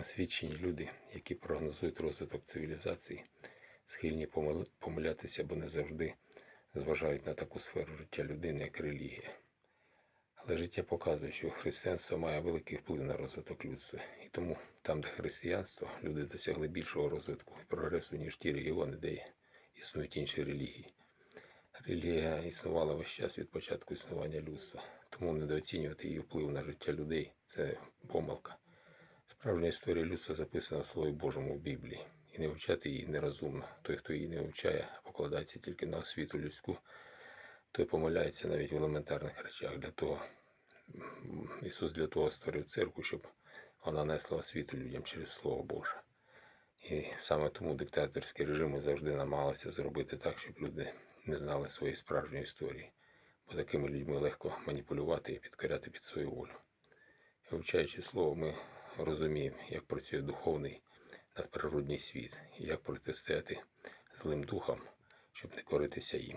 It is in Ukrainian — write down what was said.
Освічені люди, які прогнозують розвиток цивілізації, схильні помилятися, бо не завжди зважають на таку сферу життя людини, як релігія. Але життя показує, що християнство має великий вплив на розвиток людства. І тому там, де християнство, люди досягли більшого розвитку і прогресу, ніж ті регіони, де існують інші релігії. Релігія існувала весь час від початку існування людства, тому недооцінювати її вплив на життя людей це помилка. Справжня історія людства записана в Слові Божому в Біблії, і не вивчати її нерозумно. Той, хто її не вивчає, а покладається тільки на освіту людську, той помиляється навіть в елементарних речах. Для того Ісус для того створив церкву, щоб вона несла освіту людям через Слово Боже. І саме тому диктаторські режими завжди намагалися зробити так, щоб люди не знали своєї справжньої історії, бо такими людьми легко маніпулювати і підкоряти під свою волю. Вивчаючи слово, ми розуміємо, як працює духовний надприродний світ і як протистояти злим духам, щоб не коритися їм.